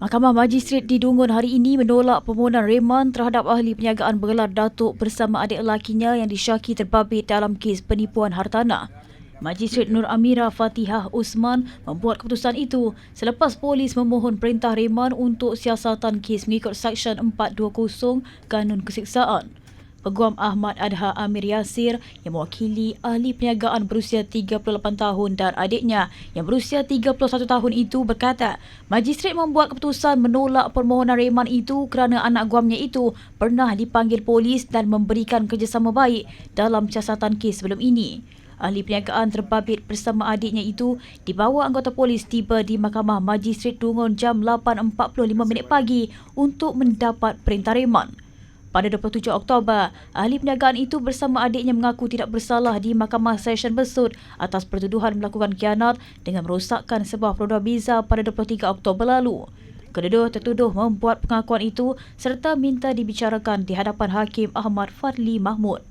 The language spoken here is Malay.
Mahkamah Magistrate di Dungun hari ini menolak permohonan reman terhadap ahli perniagaan bergelar Datuk bersama adik lelakinya yang disyaki terbabit dalam kes penipuan hartanah. Magistrate Nur Amira Fatihah Usman membuat keputusan itu selepas polis memohon perintah reman untuk siasatan kes mengikut Seksyen 420 Kanun Kesiksaan. Peguam Ahmad Adha Amir Yasir yang mewakili ahli perniagaan berusia 38 tahun dan adiknya yang berusia 31 tahun itu berkata, Magistrat membuat keputusan menolak permohonan reman itu kerana anak guamnya itu pernah dipanggil polis dan memberikan kerjasama baik dalam siasatan kes sebelum ini. Ahli perniagaan terbabit bersama adiknya itu dibawa anggota polis tiba di Mahkamah Magistrat Dungun jam 8.45 minit pagi untuk mendapat perintah reman. Pada 27 Oktober, ahli perniagaan itu bersama adiknya mengaku tidak bersalah di Mahkamah Session Besut atas pertuduhan melakukan kianat dengan merosakkan sebuah produk Biza pada 23 Oktober lalu. Kedua tertuduh membuat pengakuan itu serta minta dibicarakan di hadapan Hakim Ahmad Fadli Mahmud.